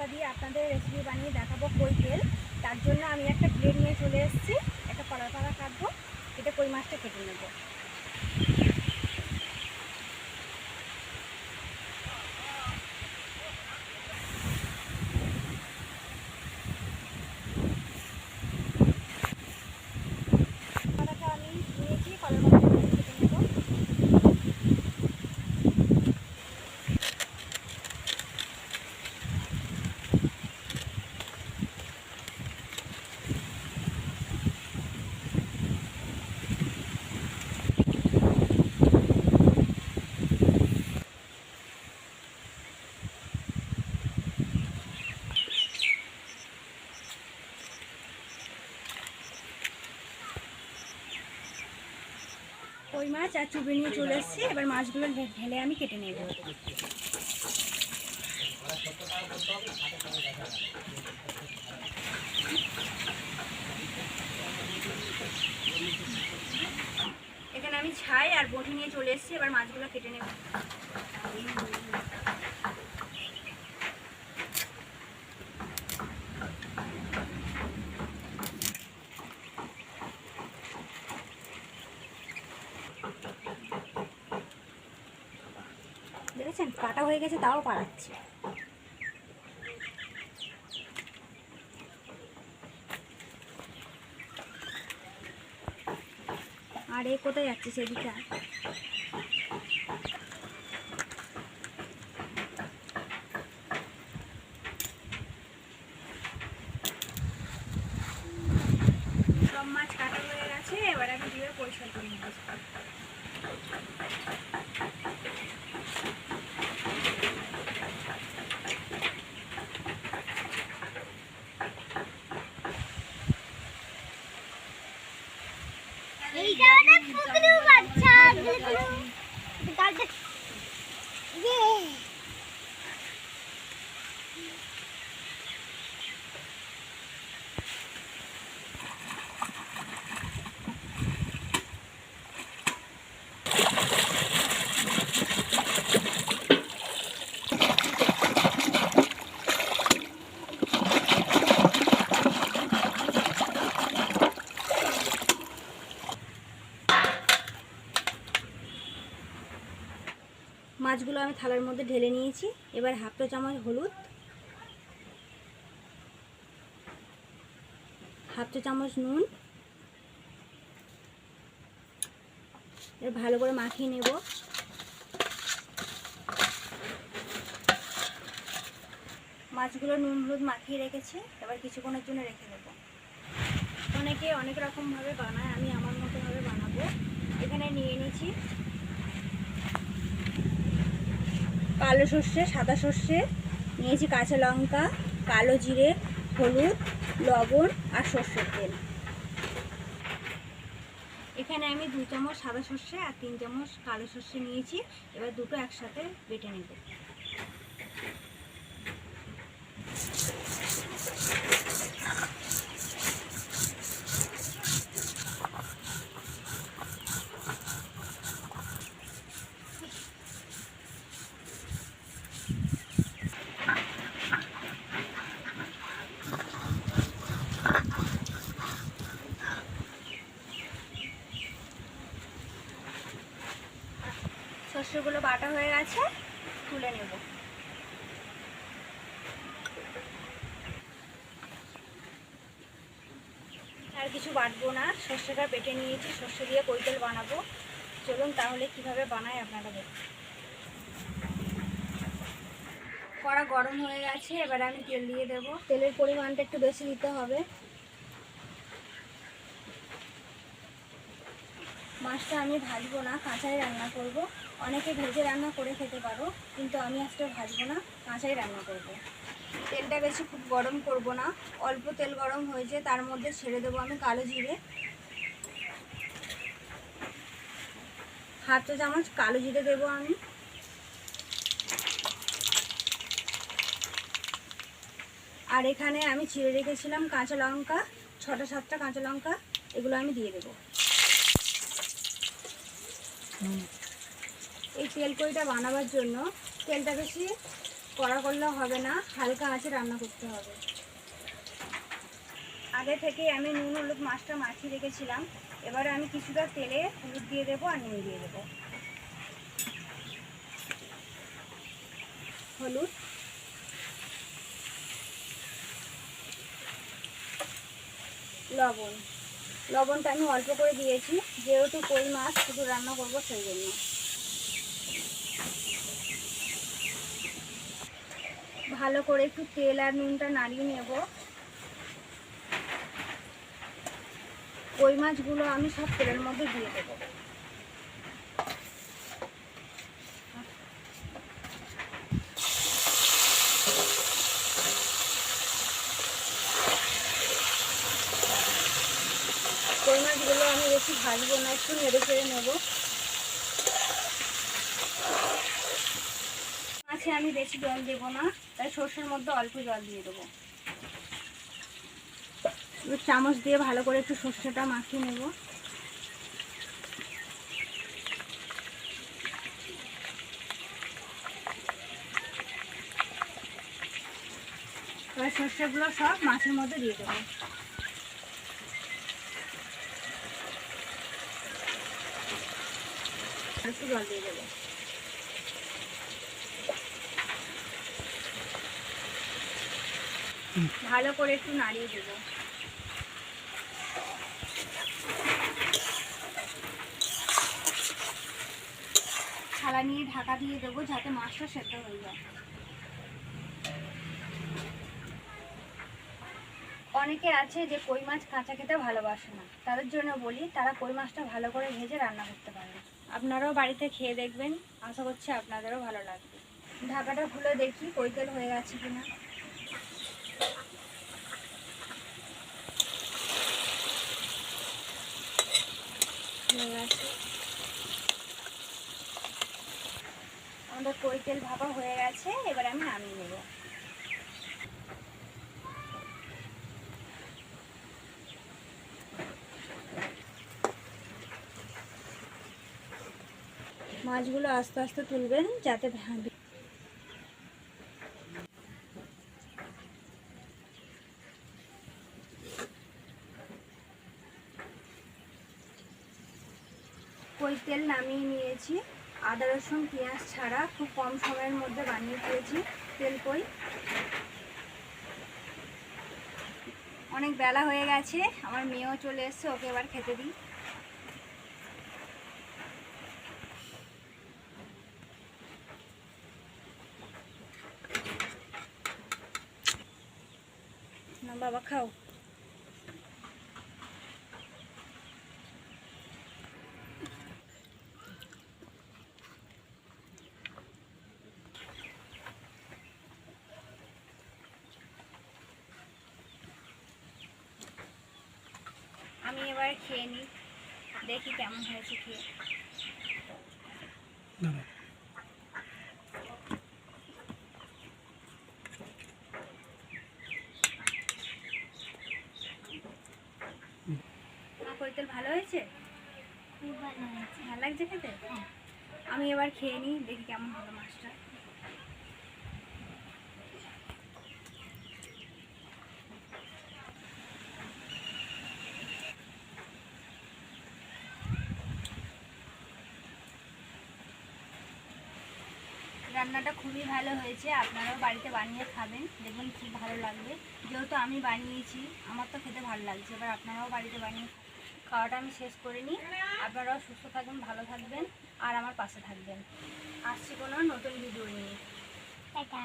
মশলা দিয়ে আপনাদের রেসিপি বানিয়ে দেখাবো কই তেল তার জন্য আমি একটা প্লেট নিয়ে চলে এসেছি। একটা পাড়া পাড়া কাটবো। এটা কই মাছটা কেটে নেব কড়াটা আমি নিয়েছি কড়া পাড়া কেটে নেব কই মাছ আর চুবে নিয়ে চলে এসেছি। এবার মাছগুলো ঢেলে আমি কেটে নেব। এখানে আমি ছাই আর বটি নিয়ে চলে এসেছি। এবার মাছগুলো কেটে নেব। দেখেছেন? কাটা হয়ে গেছে, তাও পাড়াচ্ছি। আর এ কোথায় যাচ্ছে সেদিকে সব মাছ কাটা হয়ে গেছে, এবার আমি দিয়ে পরিষ্কার করে নেব এইটা একটা কুকুর বাচ্চা মাছগুলো আমি থালার মধ্যে ঢেলে নিয়েছি। এবার হাফ চা চামচ হলুদ, হাফ চা চামচ নুন। এবার ভালো করে মাখিয়ে নেব। মাছগুলো নুন, হলুদ মাখিয়ে রেখেছি। এবার কিছুক্ষণের জন্য রেখে দেবো। অনেকে অনেক রকমভাবে বানায়, আমি আমার মতোভাবে বানাবো। এখানে নিয়ে নিয়েছি কালো সর্ষে, সাদা সর্ষে, নিয়েছি কাঁচা লঙ্কা, কালো জিরে, হলুদ, লবণ আর সর্ষের তেল। এখানে আমি দু চামচ সাদা সর্ষে আর তিন চামচ কালো সর্ষে নিয়েছি। এবার দুটো একসাথে বেটে নেব। সর্ষেগুলো বাটা হয়ে গেছে, তুলে নেব। আর কিছু বাটবো না, সর্ষেটা বেটে নিয়েছি, সর্ষে দিয়ে কৈতেল বানাবো। চলুন তাহলে কীভাবে বানায় আপনারা দেখুন। কড়া গরম হয়ে গেছে, এবার আমি তেল দিয়ে দেব। তেলের পরিমাণটা একটু বেশি দিতে হবে। মাছটা আমি ভাজবো না, কাঁচাই রান্না করব। অনেকে ভেজে রান্না করে খেতে পারো, কিন্তু আমি আজকে ভাজবো না, কাঁচাই রান্না করব। তেলটা বেশি খুব গরম করব না, অল্প তেল গরম হয়েছে, তার মধ্যে ছেড়ে দেবো আমি কালো জিরে। চা চামচ কালো জিরে দেবো আমি। আর এখানে আমি ছিঁড়ে রেখেছিলাম কাঁচা লঙ্কা, ছটা সাতটা কাঁচা লঙ্কা, এগুলো আমি দিয়ে দেবো। এই তেলকইটা বানাবার জন্য তেলটা বেশি কড়া করলে হবে না, হালকা আঁচে রান্না করতে হবে। আগে থেকে আমি নুন, হলুদ মাছটা মাখিয়ে রেখেছিলাম। এবারে আমি কিছুটা তেলে হলুদ দিয়ে দেবো আর নুন দিয়ে দেবো। হলুদ। লবণ। লবণটা আমি অল্প করে দিয়েছি, যেহেতু কই মাছ, শুধু রান্না করব সেই জন্য। ভালো করে একটু তেল আর নুনটা নাড়িয়ে নেব। কই মাছগুলো আমি সব তেলের মধ্যে দিয়ে দেবো। কই মাছগুলো আমি বেশি ভাজবো না, একটু নেড়ে চেড়ে নেব। মাছে আমি বেশি জল দেবো না, তাই সর্ষের মধ্যে অল্প জল দিয়ে দেবো। চামচ দিয়ে ভালো করে একটু সর্ষেটা মাখিয়ে নেব। এবার সর্ষেগুলো সব মাছের মধ্যে দিয়ে দেবো। জল দিয়ে দেবো। ভালো করে একটু নাড়িয়ে দেবো। থালা নিয়ে ঢাকা দিয়ে দেবো যাতে মাছটা সেদ্ধ হয়ে যায়। অনেকে আছে যে কই মাছ কাঁচা খেতে ভালোবাসে না। তাদের জন্য বলি, তারা কই মাছটা ভালো করে ভেজে রান্না করতে পারে। আপনারাও বাড়িতে খেয়ে দেখবেন, আশা করছি আপনাদেরও ভালো লাগবে। ঢাকাটা খুলে দেখি, কই তেল হয়ে গেছে কিনা। আমাদের কই তেল ভাপা হয়ে গেছে, এবার আমি নামিয়ে নেব। মাছগুলো আস্তে আস্তে তুলবেন, যাতে ভা- কই তেল নিয়েছি আদা, রসুন, পেঁয়াজ ছাড়া খুব কম সময়ের মধ্যে বানিয়ে দিয়েছি তেল কই। অনেক বেলা হয়ে গেছে, আমার মেয়েও চলে এসছে, ওকে এবার খেতে দিই। বাবা, খাও। আমি এবার খেয়ে নিই। দেখি কেমন হয়েছে খেয়ে। তেল ভালো হয়েছে? ভালো হয়েছে। ভালো লাগছে খেতে? আমি এবার খেয়ে নিই দেখি কেমন হলো মাছটা। রান্নাটা খুবই ভালো হয়েছে, আপনারাও বাড়িতে বানিয়ে খাবেন দেখবেন কি ভালো লাগবে। যেহেতু আমি বানিয়েছি, আমার তো খেতে ভালো লাগছে, এবার আপনারাও বাড়িতে বানিয়ে খাওয়াটা আমি শেষ করে নিই। আপনারাও সুস্থ থাকবেন, ভালো থাকবেন, আর আমার পাশে থাকবেন। আসছি কোনো নতুন ভিডিও নিয়ে। টাটা।